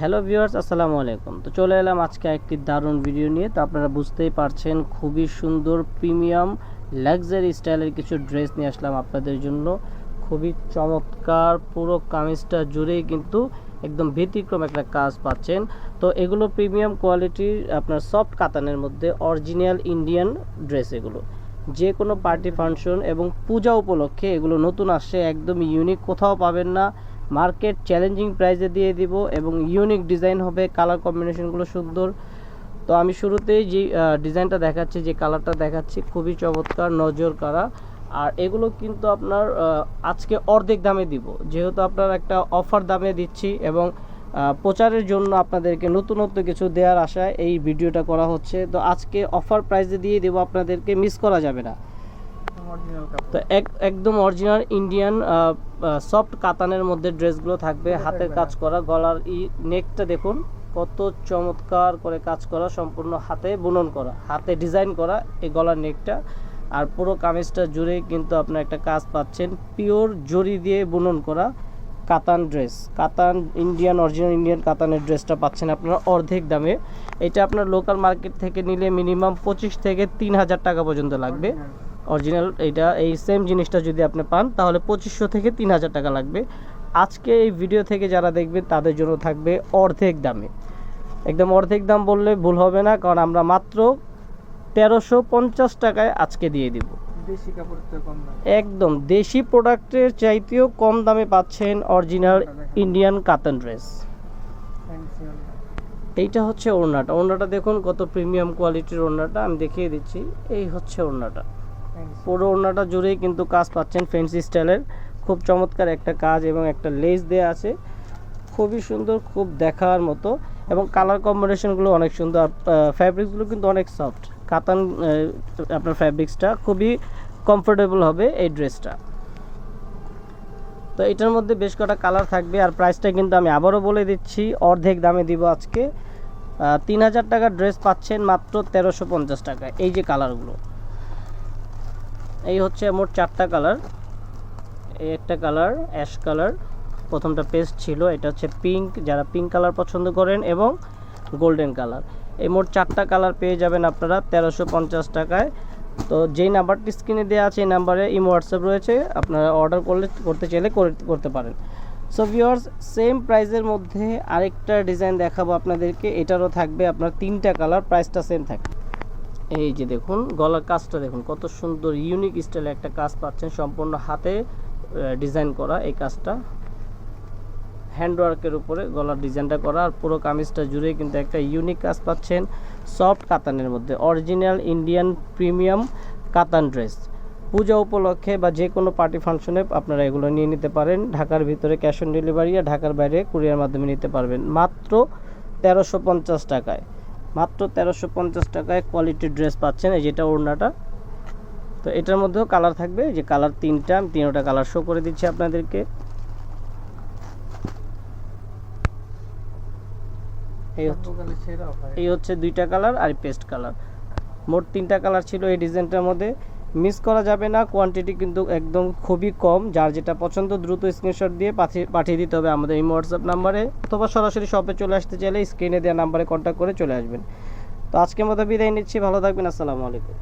Hello viewers, আসসালামু আলাইকুম। তো চলে এলাম আজকে একটি দারুণ ভিডিও নিয়ে। তো আপনারা বুঝতেই পারছেন, খুবই সুন্দর, প্রিমিয়াম লাক্সারি স্টাইলের কিছু ড্রেস নিয়ে আসলাম আপনাদের জন্য। খুবই চমৎকার, পুরো কামিজটা জুড়েই কিন্তু একদম ব্যতিক্রম একটা কাজ পাচ্ছেন। তো এগুলো প্রিমিয়াম কোয়ালিটির আপনার সফট কাতানের মধ্যে অরিজিনাল ইন্ডিয়ান ড্রেস এগুলো। যে কোনো পার্টি ফাংশন এবং পূজা উপলক্ষে এগুলো নতুন আসছে, একদম ইউনিক কোথাও পাবেন না। মার্কেট চ্যালেঞ্জিং প্রাইসে দিয়ে দিব এবং ইউনিক ডিজাইন হবে, কালার কম্বিনেশনগুলো সুন্দর। তো আমি শুরুতেই যে ডিজাইনটা দেখাচ্ছি, যে কালারটা দেখাচ্ছি, খুবই চমৎকার, নজর কারা আর এগুলো কিন্তু আপনার আজকে অর্ধেক দামে দিব। যেহেতু আপনার একটা অফার দামে দিচ্ছি এবং প্রচারের জন্য আপনাদেরকে নতুনত্ব কিছু দেওয়ার আশায় এই ভিডিওটা করা হচ্ছে। তো আজকে অফার প্রাইসে দিয়ে দেবো, আপনাদেরকে মিস করা যাবে না। তো এক একদম অরিজিনাল ইন্ডিয়ান সফট কাতানের মধ্যে ড্রেসগুলো থাকবে হাতের কাজ করা গলার ই নেকটা দেখুন কত চমৎকার করে কাজ করা সম্পূর্ণ হাতে বুনন করা হাতে ডিজাইন করা এই গলার নেকটা আর পুরো কামিজটা জুড়ে কিন্তু আপনার একটা কাজ পাচ্ছেন পিওর জরি দিয়ে বুনন করা কাতান ড্রেস কাতান ইন্ডিয়ান অরিজিনাল ইন্ডিয়ান কাতানের ড্রেসটা পাচ্ছেন আপনারা অর্ধেক দামে। এটা আপনার লোকাল মার্কেট থেকে নিলে মিনিমাম পঁচিশ থেকে তিন হাজার টাকা পর্যন্ত লাগবে। অরিজিনাল এইটা এই সেম জিনিসটা যদি আপনি পান তাহলে পঁচিশশো থেকে তিন হাজার টাকা লাগবে। আজকে এই ভিডিও থেকে যারা দেখবে তাদের জন্য থাকবে অর্ধেক দামে। একদম অর্ধেক দাম বললে ভুল হবে না কারণ আমরা মাত্র তেরোশো পঞ্চাশ টাকায় আজকে দিয়ে দিব। একদম দেশি প্রোডাক্টের চাইতেও কম দামে পাচ্ছেন অরিজিনাল ইন্ডিয়ান কাতান ড্রেস এইটা হচ্ছে ওড়নাটা। ওড়নাটা দেখুন কত প্রিমিয়াম কোয়ালিটির ওড়নাটা আমি দেখিয়ে দিচ্ছি। এই হচ্ছে ওড়নাটা। পুরো ওড়নাটা জুড়েই কিন্তু কাজ পাচ্ছেন ফেন্সি স্টাইলের খুব চমৎকার একটা কাজ এবং একটা লেস দেওয়া আছে। খুবই সুন্দর, খুব দেখার মতো এবং কালার কম্বিনেশনগুলো অনেক সুন্দর। ফ্যাব্রিক্সগুলো কিন্তু অনেক সফট কাতান আপনার ফ্যাব্রিক্সটা খুবই কমফোর্টেবল হবে এই ড্রেসটা তো এটার মধ্যে বেশ কটা কালার থাকবে আর প্রাইসটা কিন্তু আমি আবারও বলে দিচ্ছি, অর্ধেক দামে দিব আজকে। তিন হাজার টাকার ড্রেস পাচ্ছেন মাত্র তেরোশো পঞ্চাশ টাকা এই যে কালারগুলো এই হচ্ছে মোট চারটা কালার। এই একটা কালার, অ্যাশ কালার। প্রথমটা পেস্ট ছিল, এটা হচ্ছে পিঙ্ক। যারা পিঙ্ক কালার পছন্দ করেন এবং গোল্ডেন কালার। এই মোট চারটা কালার পেয়ে যাবেন আপনারা তেরোশো পঞ্চাশ টাকায়। তো যেই নাম্বারটি স্ক্রিনে দেওয়া আছে, এই নাম্বারে ইমো, হোয়াটসঅ্যাপ রয়েছে। আপনারা অর্ডার করলে, করতে চাইলে করে- করতে পারেন। সো ভিওয়ার্স সেম প্রাইসের মধ্যে আরেকটা ডিজাইন দেখাবো আপনাদেরকে। এটারও থাকবে আপনার তিনটা কালার, প্রাইসটা সেম থাকবে। এই যে দেখুন, গলার কাজটা দেখুন, কত সুন্দর ইউনিক স্টাইলে একটা কাজ পাচ্ছেন সম্পূর্ণ হাতে ডিজাইন করা এই কাজটা। হ্যান্ডওয়ার্কের উপরে গলার ডিজাইনটা করা আর পুরো কামিজটা জুড়ে কিন্তু একটা ইউনিক কাজ পাচ্ছেন সফট কাতানের মধ্যে original Indian premium katan dress Puja উপলক্ষে বা যে কোনো পার্টি ফাংশনে আপনারা এগুলো নিয়ে নিতে পারেন। ঢাকার ভিতরে ক্যাশ অন ডেলিভারি আর ঢাকার বাইরে কুরিয়ার মাধ্যমে নিতে পারবেন। মাত্র তেরোশো পঞ্চাশ টাকায়। মাত্র তেরোশো পঞ্চাশ টাকায় কোয়ালিটির ড্রেস পাচ্ছেন এই যেটা ওড়নাটা। তো এটার মধ্যেও কালার থাকবে যে কালার তিনটা আমি তিনটা কালার শো করে দিচ্ছি আপনাদেরকে। হচ্ছে এই হচ্ছে দুইটা কালার আর পেস্ট কালার মোট তিনটা কালার ছিল এই ডিজাইনটার মধ্যে। মিস করা যাবে না। কোয়ান্টিটি কিন্তু একদম খুবই কম, যার যেটা পছন্দ দ্রুত স্ক্রিনশট দিয়ে পাঠিয়ে পাঠিয়ে দিতে হবে আমাদের এই হোয়াটসঅ্যাপ নাম্বারে অথবা সরাসরি শপে চলে আসতে চাইলে স্ক্রিনে দেওয়া নাম্বারে কন্ট্যাক্ট করে চলে আসবেন। তো আজকের মতো বিদায় নিচ্ছি, ভালো থাকবেন, আসসালামু আলাইকুম।